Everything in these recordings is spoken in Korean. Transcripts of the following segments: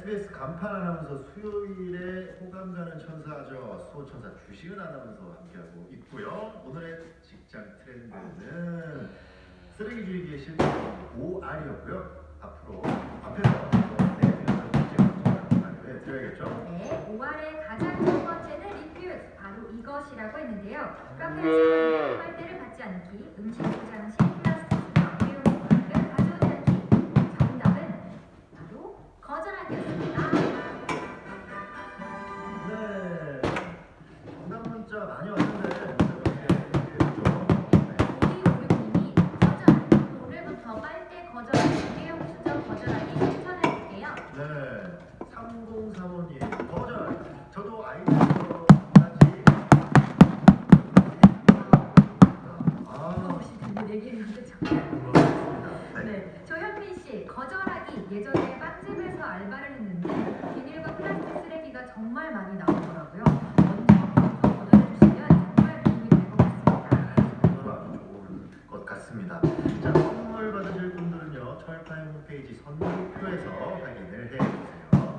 SBS 간판 아나운서 수요일에 호감 가는 천사죠. 수호천사 주시은 아나운서와 함께하고 있고요. 오늘의 직장 트렌드는 쓰레기 주의 계신 OR이었고요. 앞으로 앞에서 네, 문제 드려야겠죠. 네, 5월의 가장 첫 번째는 리퓨즈, 바로 이것이라고 했는데요. 카페에서 빨대를 받지 않기, 음식 포장 시 기 실천해볼게요. 네. 3035님 거절. 저도 아이디어까지. 아. 내기는 그쵸? 네. 네, 조현민 씨 거절하기 예전에 빵집에서 알바를 했는데 비닐과 플라스틱 쓰레기가 정말 많이 나오더라고 같습니다. 자, 선물 받으실 분들은요, 철파임 홈페이지 선물표에서 확인을 해주세요.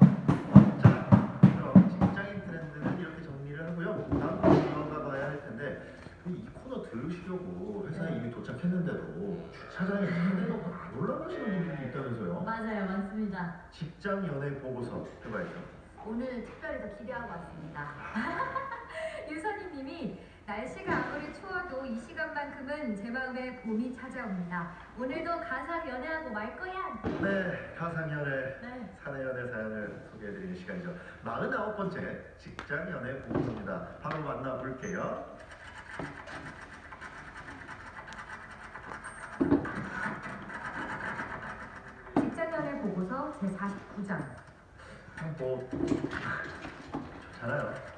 자, 그럼 직장인 트렌드는 이렇게 정리를 하고요. 다음 이어가 봐야 할 텐데, 이 코너 들으시려고 회사에 이미 도착했는데도 주차장에 차대놓고 안 올라가시는 분들도 있다면서요? 맞아요, 맞습니다. 직장 연애 보고서 해봐야죠. 오늘 특별히 더 기대하고 왔습니다. 유선희님이 날씨가 아무리 추워도 만큼은 제 마음에 봄이 찾아옵니다. 오늘도 가상 연애하고 말 거야. 네, 가상연애 네. 사내연애 사연을 소개해드리는 시간이죠. 49번째 직장연애 보고서입니다. 바로 만나볼게요. 직장 연애 보고서 제 49장. 뭐 좋잖아요.